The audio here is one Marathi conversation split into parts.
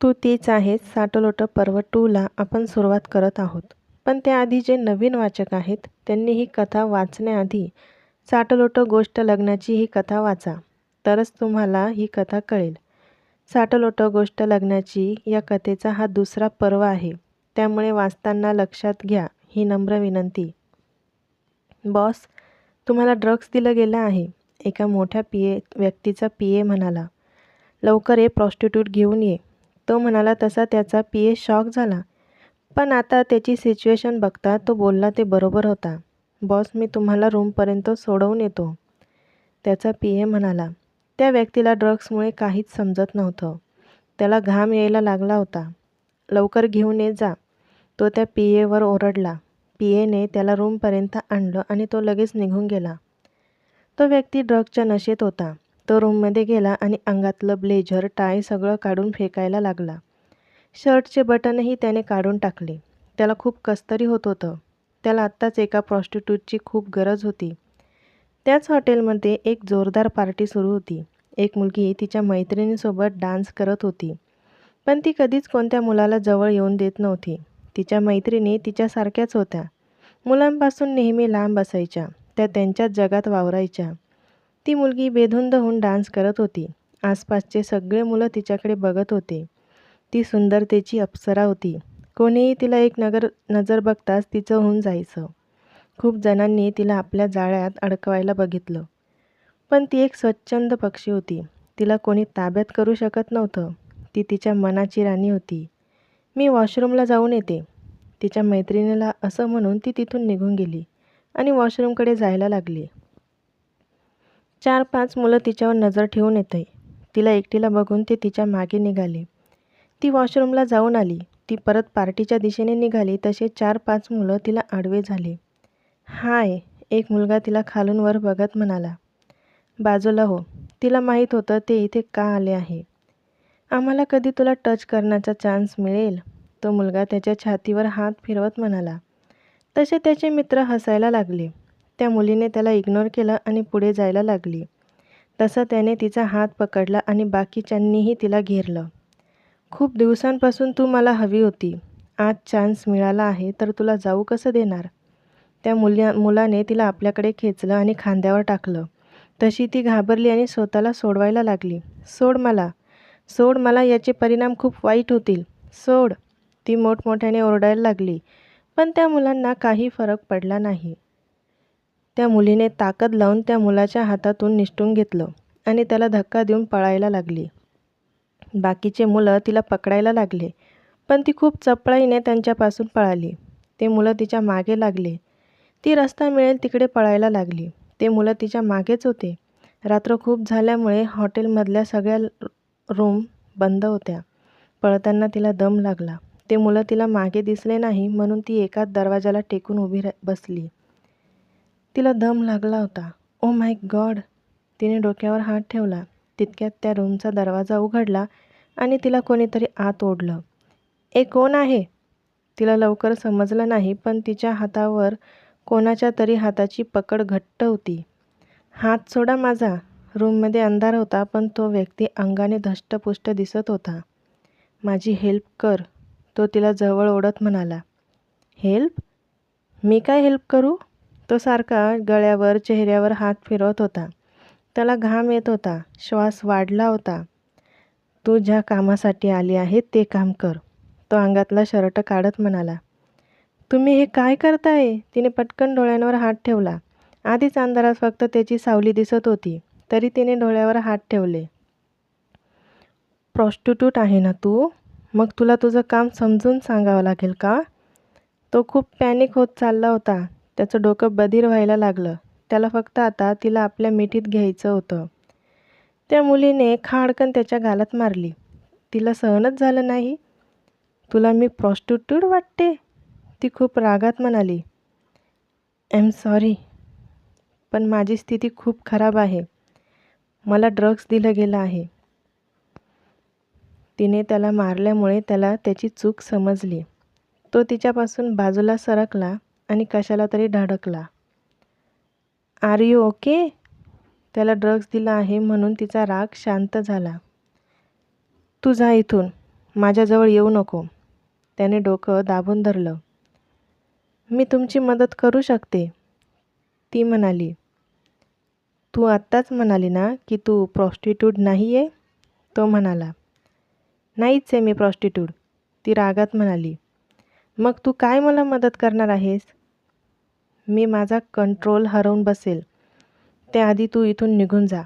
तू तीच आहेस साटलोटं पर्व टूला आपण सुरुवात करत आहोत. पण त्याआधी जे नवीन वाचक आहेत त्यांनी ही कथा वाचण्याआधी साटलोटं गोष्ट लग्नाची ही कथा वाचा तरच तुम्हाला ही कथा कळेल. साटलोटं गोष्ट लग्नाची या कथेचा हा दुसरा पर्व आहे त्यामुळे वाचताना लक्षात घ्या ही नम्र विनंती. बॉस तुम्हाला ड्रग्ज दिलं गेलं आहे. एका मोठ्या पी ए व्यक्तीचा पी ए म्हणाला लवकर ये प्रॉस्टिट्यूट घेऊन ये. तो म्हणाला तसा त्याचा पी ए शॉक झाला. पण आता त्याची सिच्युएशन बघता तो बोलला ते बरोबर होता. बॉस मी तुम्हाला रूमपर्यंत सोडवून येतो. त्याचा पी ए म्हणाला. त्या व्यक्तीला ड्रग्समुळे काहीच समजत नव्हतं. त्याला घाम यायला लागला होता. लवकर घेऊन ये जा. तो त्या पी एवर ओरडला. पी एने त्याला रूमपर्यंत आणलं आणि तो लगेच निघून गेला. तो व्यक्ती ड्रगच्या नशेत होता. तो रूममध्ये गेला आणि अंगातलं ब्लेझर टाय सगळं काढून फेकायला लागला. शर्टचे बटनही त्याने काढून टाकले. त्याला खूप कसतरी होत होतं. त्याला आत्ताच एका प्रॉस्टिट्यूटची खूप गरज होती. त्याच हॉटेलमध्ये एक जोरदार पार्टी सुरू होती. एक मुलगी तिच्या मैत्रिणीसोबत डान्स करत होती. पण ती कधीच कोणत्या मुलाला जवळ येऊन देत नव्हती. तिच्या मैत्रिणी तिच्यासारख्याच होत्या. मुलांपासून नेहमी लांब असायच्या. त्या त्यांच्याच जगात वावरायच्या. ती मुलगी बेधुंद होऊन डान्स करत होती. आसपासचे सगळे मुलं तिच्याकडे बघत होते. ती सुंदरतेची अप्सरा होती. कोणीही तिला एक नगर नजर बघताच तिचं होऊन जायचं. खूप जणांनी तिला आपल्या जाळ्यात अडकवायला बघितलं. पण ती एक स्वच्छंद पक्षी होती. तिला कोणी ताब्यात करू शकत नव्हतं. ती तिच्या मनाची राणी होती. मी वॉशरूमला जाऊन येते. तिच्या मैत्रिणीला असं म्हणून ती तिथून निघून गेली आणि वॉशरूमकडे जायला लागली. चार पाच मुलं तिच्यावर नजर ठेवून येते तिला एकटीला बघून ते तिच्यामागे निघाले. ती वॉशरूमला जाऊन आली. ती परत पार्टीच्या दिशेने निघाली. तसे चार पाच मुलं तिला आडवे झाले. हाय एक मुलगा तिला खालून वर बघत म्हणाला. बाजूला हो. तिला माहीत होतं ते इथे का आले आहे? आम्हाला कधी तुला टच करण्याचा चान्स मिळेल? तो मुलगा त्याच्या छातीवर हात फिरवत म्हणाला. तसे त्याचे मित्र हसायला लागले. त्या मुलीने त्याला इग्नोर केलं आणि पुढे जायला लागली. तसं त्याने तिचा हात पकडला आणि बाकीच्यांनीही तिला घेरलं. खूप दिवसांपासून तू मला हवी होती. आज चान्स मिळाला आहे तर तुला जाऊ कसं देणार? त्या मुल्या मुलाने तिला आपल्याकडे खेचलं आणि खांद्यावर टाकलं. तशी ती घाबरली आणि स्वतःला सोडवायला लागली. सोड मला. सोड मला याचे परिणाम खूप वाईट होतील. सोड. ती मोठमोठ्याने ओरडायला लागली. पण त्या मुलांना काही फरक पडला नाही. त्या मुलीने ताकद लावून त्या मुलाच्या हातातून निसटून घेतलं आणि त्याला धक्का देऊन पळायला लागली. बाकीचे मुलं तिला पकडायला लागले पण ती खूप चपळाईने त्यांच्यापासून पळाली. ते मुलं तिच्यामागे लागले. ती रस्ता मिळेल तिकडे पळायला लागली. ते मुलं तिच्या मागेच होते. रात्र खूप झाल्यामुळे हॉटेलमधल्या सगळ्या रूम बंद होत्या. पळताना तिला दम लागला. ते मुलं तिला मागे दिसले नाही म्हणून ती एकाच दरवाजाला टेकून उभी बसली. तिला दम लागला होता. ओ माय गॉड तिने डोक्यावर हात ठेवला. तितक्यात त्या रूमचा दरवाजा उघडला आणि तिला कोणीतरी आत ओढलं. ए कोण आहे? तिला लवकर समजलं नाही पण तिच्या हातावर कोणाच्या तरी हाताची पकड घट्ट होती. हात सोडा माझा. रूममध्ये अंधार होता पण तो व्यक्ती अंगाने धष्टपुष्ट दिसत होता. माझी हेल्प कर. तो तिला जवळ ओढत म्हणाला. हेल्प? मी काय हेल्प करू? तो सारखा गळ्यावर चेहऱ्यावर हात फिरवत होता. त्याला घाम येत होता. श्वास वाढला होता. तू ज्या कामासाठी आली आहे ते काम कर तो अंगातला शर्ट काढत म्हणाला. तुम्ही हे काय करताय? तिने पटकन डोळ्यांवर हात ठेवला. आधीच अंधारात फक्त त्याची सावली दिसत होती. तरी तिने डोळ्यावर हात ठेवले. प्रॉस्टिट्यूट आहे ना तू? मग तुला तुझं काम समजून सांगावं लागेल का? तो खूप पॅनिक होत चालला होता. त्याचं डोकं बधीर व्हायला लागलं. त्याला फक्त आता तिला आपल्या मिठीत घ्यायचं होतं. त्या मुलीने खाडकन त्याच्या गालात मारली. तिला सहनच झालं नाही. तुला मी प्रॉस्टिट्यूट वाटते? ती खूप रागात म्हणाली. आय एम सॉरी पण माझी स्थिती खूप खराब आहे. मला ड्रग्स दिलं गेलं आहे. तिने त्याला मारल्यामुळे त्याला त्याची चूक समजली. तो तिच्यापासून बाजूला सरकला. आणि कशाला तरी धडकला. Are you okay? त्याला ड्रग्ज दिला आहे म्हणून तिचा राग शांत झाला. तू जा इथून. माझ्याजवळ येऊ नको. त्याने डोकं दाबून धरलं. मी तुमची मदत करू शकते. ती म्हणाली. तू आत्ताच म्हणाली ना की तू प्रॉस्टिट्यूट नाही आहे तो म्हणाला. नाहीच आहे मी प्रॉस्टिट्यूट. ती रागात म्हणाली. मग तू काय मला मदत करणार आहेस? मी माझा कंट्रोल हरवून बसेल. त्याआधी तू इथून निघून जा.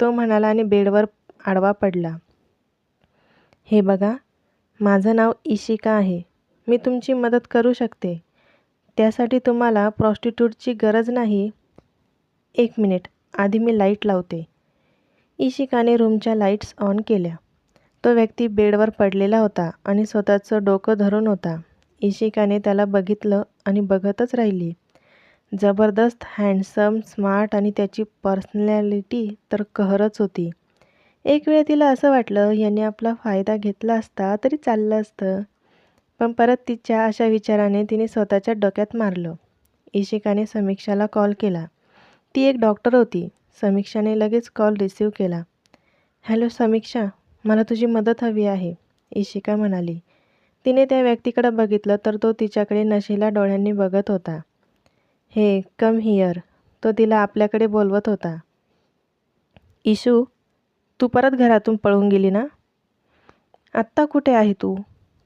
तो म्हणाला आणि बेडवर आडवा पडला. हे बघा माझं नाव इशिका आहे. मी तुमची मदत करू शकते. त्यासाठी तुम्हाला प्रॉस्टिट्यूटची गरज नाही. एक मिनिट आधी मी लाइट लावते. इशिकाने रूमच्या लाईट्स ऑन केल्या. तो व्यक्ती बेडवर पडलेला होता आणि स्वतःचं डोकं धरून होता. इशिकाने त्याला बघितलं आणि बघतच राहिली. जबरदस्त हँडसम स्मार्ट आणि त्याची पर्सनॅलिटी तर कहरच होती. एक वेळ तिला असं वाटलं याने आपला फायदा घेतला असता तरी चाललं असतं. पण परत तिच्या अशा विचाराने तिने स्वतःच्या डोक्यात मारलं. इशिकाने समीक्षाला कॉल केला. ती एक डॉक्टर होती. समीक्षाने लगेच कॉल रिसीव केला. हॅलो समीक्षा मला तुझी मदत हवी आहे इशिका म्हणाली. तिने त्या व्यक्तीकडे बघितलं तर तो तिच्याकडे नशिला डोळ्यांनी बघत होता. हे कम हिअर तो तिला आपल्याकडे बोलवत होता. इशू तू परत घरातून पळून गेली ना? आत्ता कुठे आहे तू?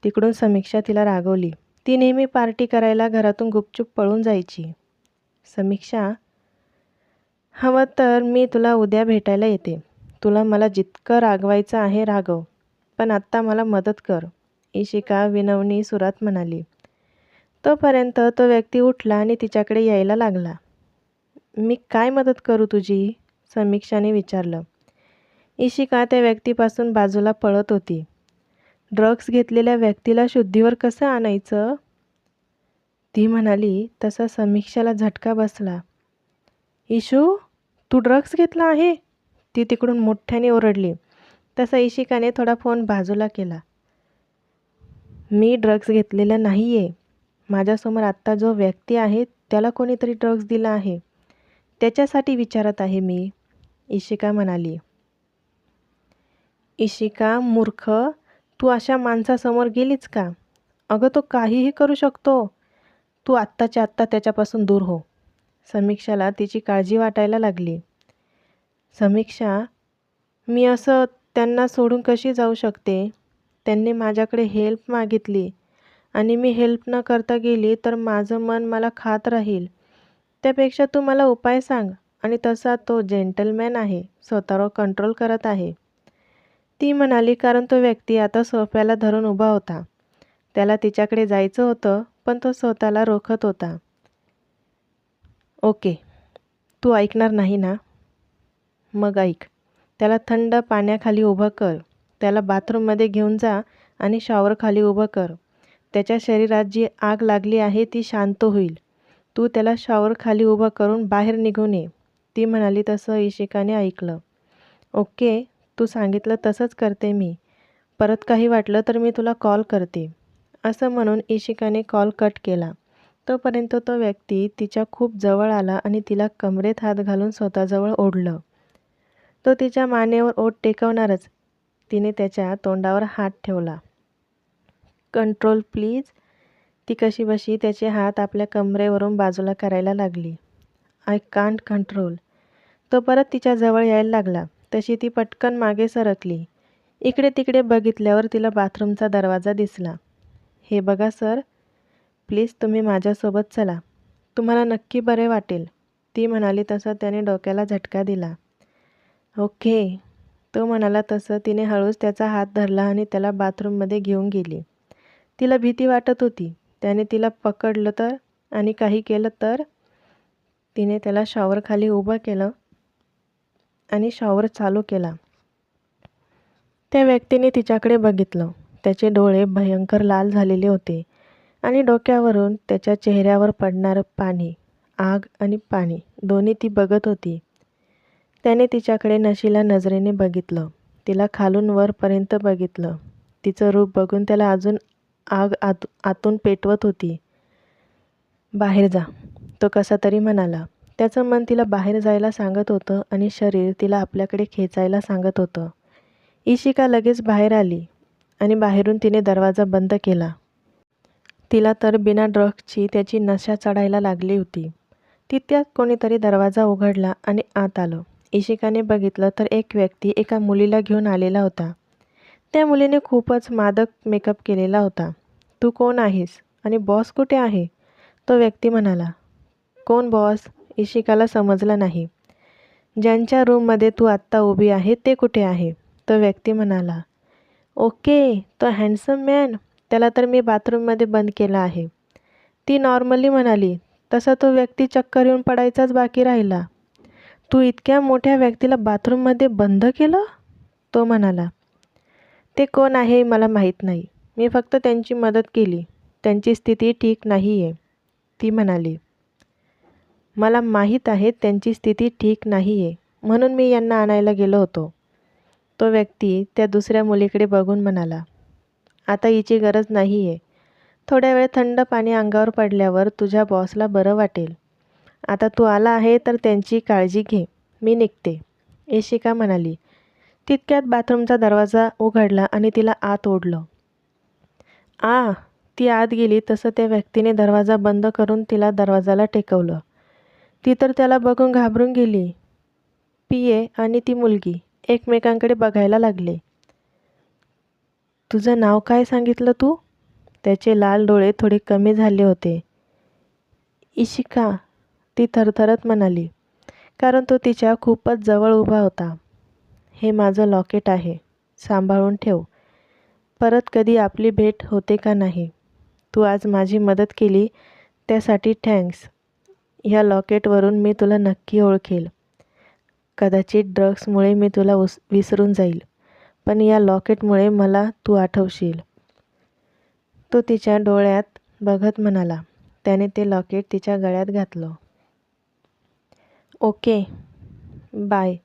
तिकडून समीक्षा तिला रागवली. ती नेहमी पार्टी करायला घरातून गुपचूप पळून जायची. समीक्षा हवं तर मी तुला उद्या भेटायला येते. तुला मला जितकं रागवायचं आहे रागव पण आत्ता मला मदत कर. इशिका विनवणी सुरात म्हणाली. तोपर्यंत तो व्यक्ती उठला आणि तिच्याकडे यायला लागला. मी काय मदत करू तुझी? समीक्षाने विचारलं. इशिका त्या व्यक्तीपासून बाजूला पळत होती. ड्रग्ज घेतलेल्या व्यक्तीला शुद्धीवर कसं आणायचं? ती म्हणाली तसा समीक्षाला झटका बसला. इशू तू ड्रग्ज घेतला आहे? ती तिकडून मोठ्याने ओरडली. तसा इशिकाने थोडा फोन बाजूला केला. मी ड्रग्ज घेतलेला नाही आहे माझ्यासमोर आत्ता जो व्यक्ती आहे त्याला कोणीतरी ड्रग्ज दिला आहे. त्याच्यासाठी विचारत आहे मी. इशिका म्हणाली. इशिका मूर्ख तू अशा माणसासमोर गेलीच का? अगं तो काहीही करू शकतो. तू आत्ताच्या आत्ता त्याच्यापासून दूर हो. समीक्षाला तिची काळजी वाटायला लागली. समीक्षा मी असं त्यांना सोडून कशी जाऊ शकते? त्यांनी माझ्याकडे हेल्प मागितली. आणि मी हेल्प न करता गेली तर माझं मन मला खात राहील. त्यापेक्षा तू मला उपाय सांग. आणि तसा तो जेंटलमॅन आहे. स्वतःवर कंट्रोल करत आहे. ती म्हणाली कारण तो व्यक्ती आता सोफ्याला धरून उभा होता. त्याला तिच्याकडे जायचं होतं पण तो स्वतःला रोखत होता. ओके. तू ऐकणार नाही ना? मग ऐक. त्याला थंड पाण्याखाली उभं कर. त्याला बाथरूममध्ये घेऊन जा आणि शॉवरखाली उभं कर. त्याच्या शरीरात जी आग लागली आहे ती शांत होईल. तू त्याला शॉवरखाली उभं करून बाहेर निघून ये ती म्हणाली तसं इशिकाने ऐकलं. ओके तू सांगितलं तसंच करते मी. परत काही वाटलं तर मी तुला कॉल करते. असं म्हणून इशिकाने कॉल कट केला. तोपर्यंत तो व्यक्ती तिच्या खूप जवळ आला आणि तिला कमरेत हात घालून स्वतःजवळ ओढलं. तो तिच्या मानेवर ओठ टेकवणारच. तिने त्याच्या तोंडावर हात ठेवला. कंट्रोल प्लीज ती कशी बशी त्याचे हात आपल्या कमरेवरून बाजूला करायला लागली. आय कांट कंट्रोल तो परत तिच्या जवळ यायला लागला. तशी ती पटकन मागे सरकली. इकडे तिकडे बघितल्यावर तिला बाथरूमचा दरवाजा दिसला. हे बघा सर. प्लीज तुम्ही माझ्यासोबत चला. तुम्हाला नक्की बरे वाटेल. ती म्हणाली तसं त्याने डोक्याला झटका दिला. ओके. तो म्हणाला तसं तिने हळूच त्याचा हात धरला आणि त्याला बाथरूममध्ये घेऊन गेली. तिला भीती वाटत होती. त्याने तिला पकडलं तर आणि काही केलं तर? तिने त्याला शॉवरखाली उभं केलं आणि शॉवर चालू केला. त्या व्यक्तीने तिच्याकडे बघितलं. त्याचे डोळे भयंकर लाल झालेले होते आणि डोक्यावरून त्याच्या चेहऱ्यावर पडणारं पाणी आग आणि पाणी दोन्ही ती बघत होती. त्याने तिच्याकडे नशीला नजरेने बघितलं. तिला खालून वरपर्यंत बघितलं. तिचं रूप बघून त्याला अजून आग आत आतून पेटवत होती. बाहेर जा. तो कसा तरी म्हणाला. त्याचं मन तिला बाहेर जायला सांगत होतं आणि शरीर तिला आपल्याकडे खेचायला सांगत होतं. इशिका लगेच बाहेर आली आणि बाहेरून तिने दरवाजा बंद केला. तिला तर बिना ड्रग्सची त्याची नशा चढायला लागली होती. तितक्यात कोणीतरी दरवाजा उघडला आणि आत आलं. इशिकाने बघितलं तर एक व्यक्ती एका मुलीला घेऊन आलेला होता. त्या मुलीने खूपच मादक मेकअप केलेला होता. तू कोण आहेस? आणि बॉस कुठे आहे? तो व्यक्ती म्हणाला. कोण बॉस? इशिकाला समजलं नाही. ज्यांच्या रूममध्ये तू आत्ता उभी आहे ते कुठे आहे? तो व्यक्ती म्हणाला. ओके तो हँडसम मॅन त्याला तर मी बाथरूममध्ये बंद केला आहे. ती नॉर्मली म्हणाली तसा तो व्यक्ती चक्कर येऊन पडायचाच बाकी राहिला. तू इतक्या मोठ्या व्यक्तीला बाथरूममध्ये बंद केलं? तो म्हणाला. ते कोण आहे मला माहीत नाही. मी फक्त त्यांची मदत केली. त्यांची स्थिती ठीक नाही आहे ती म्हणाली मला माहीत आहे त्यांची स्थिती ठीक नाही आहे म्हणून मी यांना आणायला गेलो होतो. तो व्यक्ती त्या दुसऱ्या मुलीकडे बघून म्हणाला आता हिची गरज नाही आहे थोड्या वेळ थंड पाणी अंगावर पडल्यावर तुझ्या बॉसला बरं वाटेल. आता तू आला आहे तर त्यांची काळजी घे. मी निघते. इशिका म्हणाली तितक्यात बाथरूमचा दरवाजा उघडला आणि तिला आत ओढलं. आ ती आत गेली तसं त्या व्यक्तीने दरवाजा बंद करून तिला दरवाजाला टेकवलं. ती तर त्याला बघून घाबरून गेली. पिये आणि ती मुलगी एकमेकांकडे बघायला लागले. तुझं नाव काय सांगितलं तू? त्याचे लाल डोळे थोडे कमी झाले होते. इशिका ती थरथरत म्हणाली. कारण तो तिच्या खूपच जवळ उभा होता. हे माझं लॉकेट आहे. सांभाळून ठेव. परत कधी आपली भेट होते का नाही? तू आज माझी मदत केली त्यासाठी थँक्स. या लॉकेटवरून मी तुला नक्की ओळखेल. कदाचित ड्रग्समुळे मी तुला उस विसरून जाईल पण या लॉकेटमुळे मला तू आठवशील. तो तिच्या डोळ्यात बघत म्हणाला. त्याने ते लॉकेट तिच्या गळ्यात घातलं. Okay bye.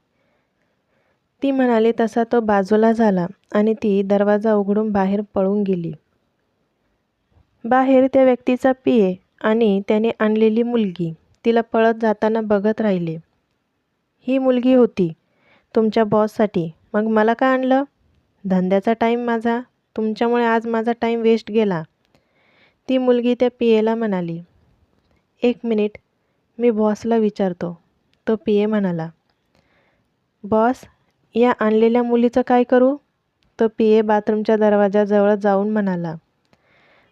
ती म्हणाली तसा तो बाजूला झाला आणि ती दरवाजा उघडून बाहेर पळून गेली. बाहेर त्या व्यक्तीचा पिये आणि त्याने आणलेली मुलगी. तिला पळत जाताना बघत राहिले. ही मुलगी होती तुमच्या बॉससाठी. मग मला का आणलं? धंद्याचा टाईम माझा. तुमच्यामुळे आज माझा टाईम वेस्ट गेला. ती मुलगी त्या पियेला म्हणाली एक मिनिट मी बॉसला विचारतो. तो पिये म्हणाला बॉस या आणलेल्या मुलीचं काय करू? तो पिये बाथरूमच्या दरवाजाजवळ जाऊन म्हणाला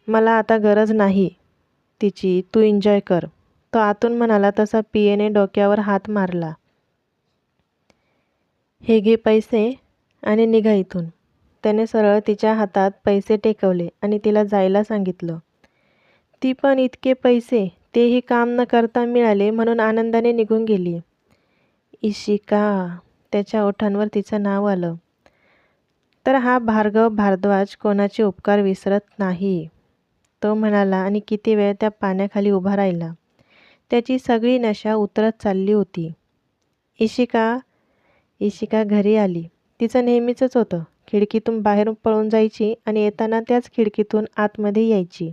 मला आता गरज नाही तिची तू एन्जॉय कर. तो आतून म्हणाला तसा पियेने डोक्यावर हात मारला. हे घे पैसे आणि निघा इथून. त्याने सरळ तिच्या हातात पैसे टेकवले आणि तिला जायला सांगितलं. ती पण इतके पैसे तेही काम न करता मिळाले म्हणून आनंदाने निघून गेली. इशिका त्याच्या ओठांवर तिचं नाव आलं. तर हा भार्गव भारद्वाज कोणाचे उपकार विसरत नाही? तो म्हणाला आणि किती वेळ त्या पाण्याखाली उभा राहिला. त्याची सगळी नशा उतरत चालली होती. इशिका इशिका घरी आली. तिचं नेहमीचंच होतं. खिडकीतून बाहेर पळून जायची आणि येताना त्याच खिडकीतून आतमध्ये यायची.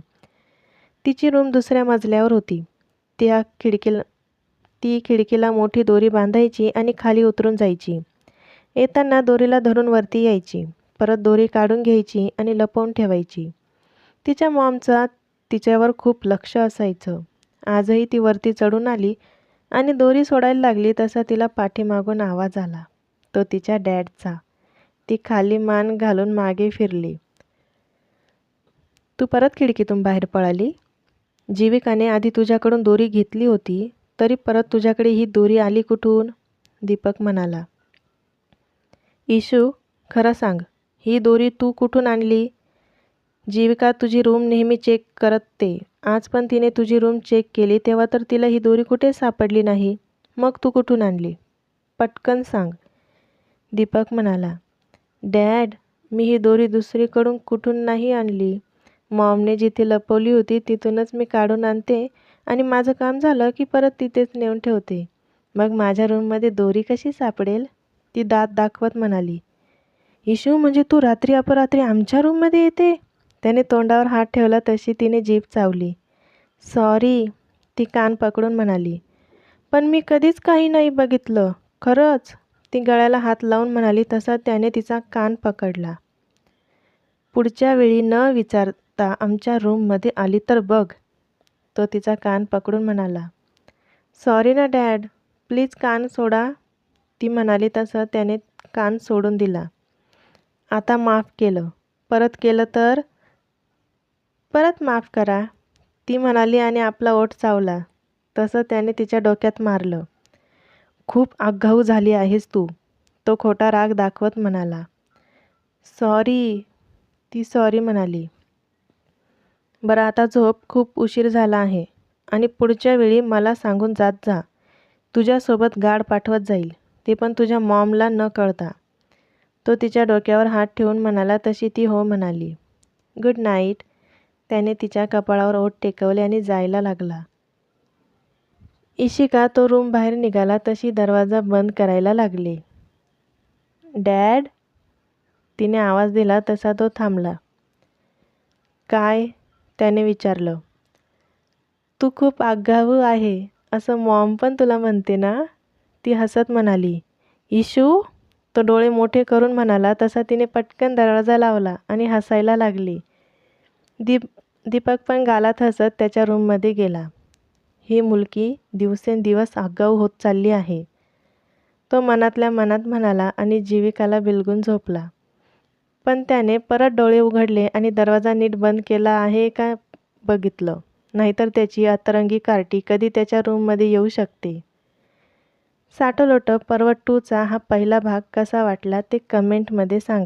तिची रूम दुसऱ्या मजल्यावर होती. त्या खिडकीला ती खिडकीला मोठी दोरी बांधायची आणि खाली उतरून जायची. येताना दोरीला धरून वरती यायची. परत दोरी काढून घ्यायची आणि लपवून ठेवायची. तिच्या मॉमचा तिच्यावर खूप लक्ष असायचं. आजही ती वरती चढून आली आणि दोरी सोडायला लागली तसा तिला पाठीमागून आवाज आला. तो तिच्या डॅडचा. ती खाली मान घालून मागे फिरली. तू परत खिडकीतून बाहेर पळाली? जीविकाने आधी तुझ्याकडून दोरी घेतली होती. तरी परत तुझ्याकडे ही दोरी आली कुठून? दीपक म्हणाला. इशू खरं सांग ही दोरी तू कुठून आणली? जीविका तुझी रूम नेहमी चेक करते आज पण तिने तुझी रूम चेक केली तेव्हा तर तिला ही दोरी कुठे सापडली नाही? मग तू कुठून आणली? पटकन सांग. दीपक म्हणाला. डॅड मी ही दोरी दुसरीकडून कुठून नाही आणली? मॉमने जिथे लपवली होती तिथूनच मी काढून आणते. आणि माझं काम झालं की परत तिथेच नेऊन ठेवते. मग माझ्या रूममध्ये दोरी कशी सापडेल? ती दात दाखवत म्हणाली. इशू म्हणजे तू रात्री अपरात्री आमच्या रूममध्ये येते? त्याने तोंडावर हात ठेवला तशी तिने जीभ चावली. सॉरी ती कान पकडून म्हणाली. पण मी कधीच काही नाही बघितलं. खरंच ती गळ्याला हात लावून म्हणाली तसा त्याने तिचा कान पकडला. पुढच्या वेळी न विचारता आमच्या रूममध्ये आली तर बघ. तो तिचा कान पकडून म्हणाला सॉरी ना डॅड प्लीज कान सोडा. ती म्हणाली तसं त्याने कान सोडून दिला. आता माफ केलं. परत केलं तर? परत माफ करा. ती म्हणाली आणि आपला ओठ चावला. तसं त्याने तिच्या डोक्यात मारलं. खूप आगाऊ झाली आहेस तू. तो खोटा राग दाखवत म्हणाला. सॉरी ती सॉरी म्हणाली. बरं आता झोप खूप उशीर झाला आहे आणि पुढच्या वेळी मला सांगून जात जा. तुझ्यासोबत गाड पाठवत जाईल. ते पण तुझ्या मॉमला न कळता. तो तिच्या डोक्यावर हात ठेवून म्हणाला तशी ती हो म्हणाली. Good night. त्याने तिच्या कपाळावर ओठ टेकवले आणि जायला लागला. इशिका तो रूम बाहेर निघाला तशी दरवाजा बंद करायला लागली. डॅड? तिने आवाज दिला तसा तो थांबला. काय? त्याने विचारलं तू खूप आगाऊ आहे असं मॉम पण तुला म्हणते ना? ती हसत म्हणाली इशू तो डोळे मोठे करून म्हणाला तसा तिने पटकन दरवाजा लावला आणि हसायला लागली. दीप दीपक पण गालात हसत त्याच्या रूममध्ये गेला. ही मुलगी दिवसेंदिवस आगाऊ होत चालली आहे. तो मनातल्या मनात म्हणाला आणि जीविकाला बिलगून झोपला. पण त्याने परत डोळे उघडले आणि दरवाजा नीट बंद केला आहे का बघितलं. नाहीतर त्याची अतरंगी कार्टी कधी त्याच्या रूममध्ये येऊ शकते. साटोलोटं पर्वत टूचा हा पहिला भाग कसा वाटला ते कमेंटमध्ये सांग.